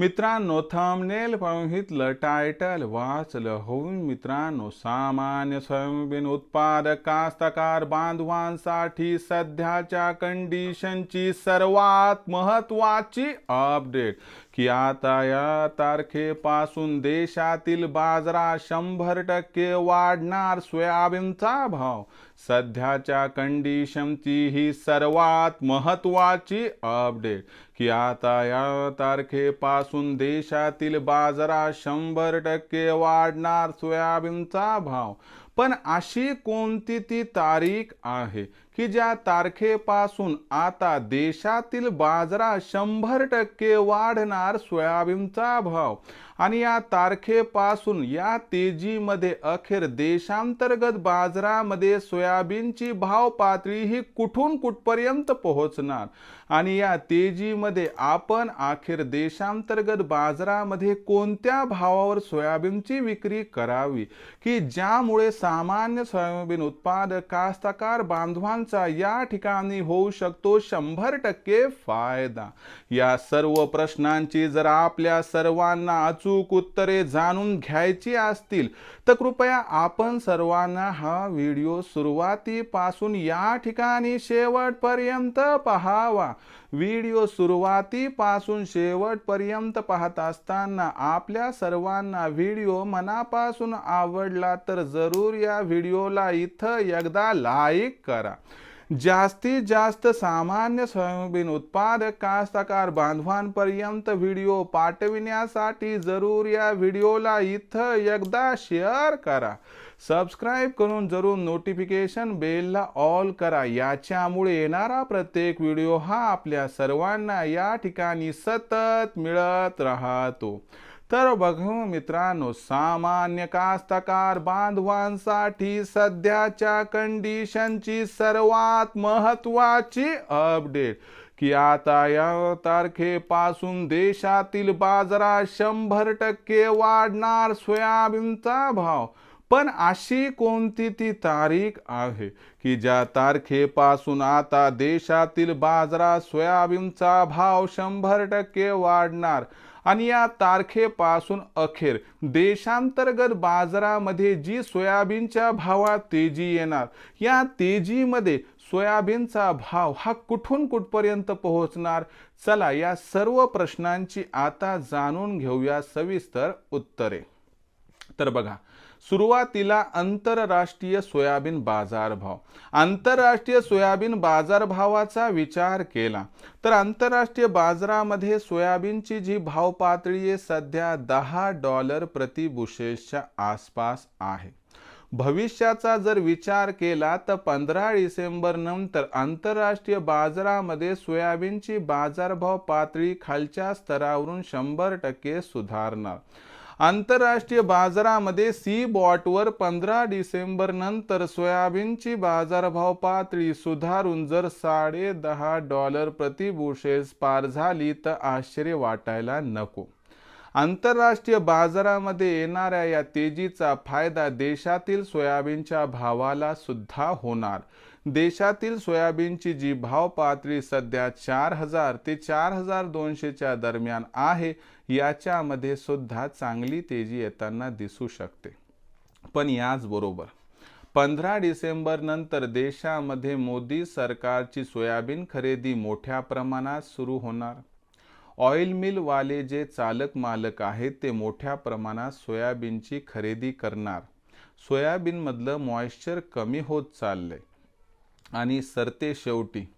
मित्रांनो thumbnail पाहितलं title वाचलं होऊन मित्रांनो सामान्य स्वयंबीन उत्पादक कास्तकार बांधवांसाठी सध्याच्या कंडिशनची सर्वात महत्वाची अपडेट की आता या तारखेपासून देशातील बाजारात शंभर टक्के वाढणार सोयाबीनचा भाव. सध्याच्या कंडिशनची ही सर्वात महत्वाची अपडेट की आता या तारखेपासून देशातील बाजारात शंभर टक्के वाढणार सोयाबीनचा भाव. पण अशी कोणती ती तारीख आहे की ज्या तारखेपासून आता देशातील बाजारात शंभर टक्के वाढणार सोयाबीनचा भाव? आणि या तारखेपासून या तेजीमध्ये अखेर देशांतर्गत बाजारामध्ये सोयाबीनची भाव पातळी ही कुठून कुठपर्यंत पोहोचणार? आणि या तेजीमध्ये आपण अखेर देशांतर्गत बाजारामध्ये कोणत्या भावावर सोयाबीनची विक्री करावी? की ज्यामुळे सामान्य सोयाबीन उत्पादक कास्तकार बांधवांचा या ठिकाणी होऊ शकतो शंभर टक्के फायदा. या सर्व प्रश्नांची जर आपल्या सर्वांना अचूक उत्तरे जाणून घ्यायची असतील तर कृपया आपण सर्वांना हा व्हिडिओ सुरुवातीपासून या ठिकाणी शेवटपर्यंत पहावा. व्हिडिओ सुरुवातीपासून शेवटपर्यंत पाहत असताना आपल्या सर्वांना व्हिडिओ मनापासून आवडला तर जरूर या व्हिडिओला इथं एकदा लाईक करा. जास्तीत जास्त सामान्य सोयाबीन उत्पादक कास्तकार बांधवांपर्यंत व्हिडिओ पाठविण्यासाठी जरूर या व्हिडिओला इथं एकदा शेअर करा. सबस्क्राईब करून जरूर नोटिफिकेशन बेलला ऑल करा. याच्यामुळे येणारा प्रत्येक व्हिडिओ हा आपल्या सर्वांना या ठिकाणी सतत मिळत राहतो. तर बघू मित्रांनो सामान्य कास्तकार बांधवांसाठी सध्याच्या कंडिशनची सर्वात महत्वाची अपडेट की आता या तारखेपासून देशातील बाजारात शंभर टक्के वाढणार सोयाबीनचा भाव. पण अशी कोणती ती तारीख आहे? की ज्या तारखेपासून आता देशातील बाजारात सोयाबीनचा भाव शंभर टक्के वाढणार? आणि या तारखेपासून अखेर देशांतर्गत बाजारामध्ये जी सोयाबीनच्या भावात तेजी येणार या तेजीमध्ये सोयाबीनचा भाव हा कुठून कुठपर्यंत पोहोचणार? चला या सर्व प्रश्नांची आता जाणून घेऊया सविस्तर उत्तरे. तर बघा सुरुवातीला आंतरराष्ट्रीय सोयाबीन बाजारभाव. आंतरराष्ट्रीय सोयाबीन बाजारभावाचा विचार केला तर आंतरराष्ट्रीय बाजारामध्ये सोयाबीनची जी भाव पातळी आहे सध्या दहा डॉलर प्रति बुशेसच्या आसपास आहे. भविष्याचा जर विचार केला तर पंधरा डिसेंबर नंतर आंतरराष्ट्रीय बाजारामध्ये सोयाबीनची बाजारभाव पातळी खालच्या स्तरावरून शंभर टक्के सुधारणार. आंतरराष्ट्रीय बाजारामध्ये सी बॉटवर पंधरा डिसेंबर नंतर सोयाबीनची बाजारभाव पातळी सुधारून जर साडे दहा डॉलर प्रतिबुशेस पार झाली तर आश्चर्य वाटायला नको. आंतरराष्ट्रीय बाजारामध्ये येणाऱ्या या तेजीचा फायदा देशातील सोयाबीनच्या भावाला सुद्धा होणार. देशातील सोयाबीनची जी भाव पातळी सध्या चार हजार ते चार हजार दोनशेच्या दरम्यान आहे याच्यामध्ये सुद्धा चांगली तेजी येताना दिसू शकते. पण याचबरोबर पंधरा डिसेंबर नंतर देशामध्ये मोदी सरकारची सोयाबीन खरेदी मोठ्या प्रमाणात सुरू होणार. ऑइल मिलवाले जे चालक मालक आहेत ते मोठ्या प्रमाणात सोयाबीनची खरेदी करणार. सोयाबीनमधलं मॉइश्चर कमी होत चाललंय. आणि सरते शेवटी.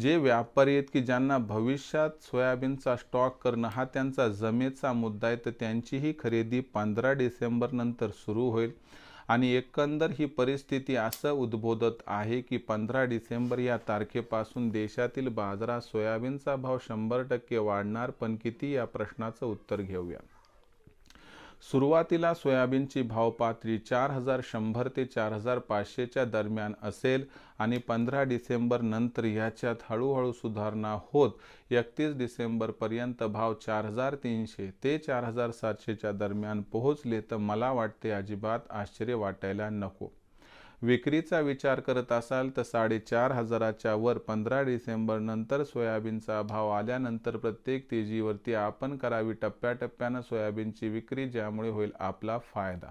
जे व्यापारी आहेत की ज्यांना भविष्यात सोयाबीनचा स्टॉक करणं हा त्यांचा जमेचा मुद्दा आहे तर त्यांचीही खरेदी पंधरा डिसेंबर नंतर सुरू होईल. आणि एकंदर ही परिस्थिती असं उद्बोधत आहे की पंधरा डिसेंबर या तारखेपासून देशातील बाजारात सोयाबीनचा भाव शंभर टक्के वाढणार पण किती या प्रश्नाचं उत्तर घेऊया. सुरुवातीला सोयाबीनची भावपातळी चार हजार शंभर ते चार हजार पाचशेच्या दरम्यान असेल आणि पंधरा डिसेंबर नंतर ह्याच्यात हळूहळू सुधारणा होत एकतीस डिसेंबरपर्यंत भाव चार हजार तीनशे ते चार हजार सातशेच्या दरम्यान पोहोचले तर मला वाटते अजिबात आश्चर्य वाटायला नको. विक्रीचा विचार करत असाल तर साडेचार हजाराच्या वर पंधरा डिसेंबर नंतर सोयाबीनचा भाव आल्यानंतर प्रत्येक तेजीवरती आपण करावी टप्प्याटप्प्यानं सोयाबीनची विक्री ज्यामुळे होईल आपला फायदा.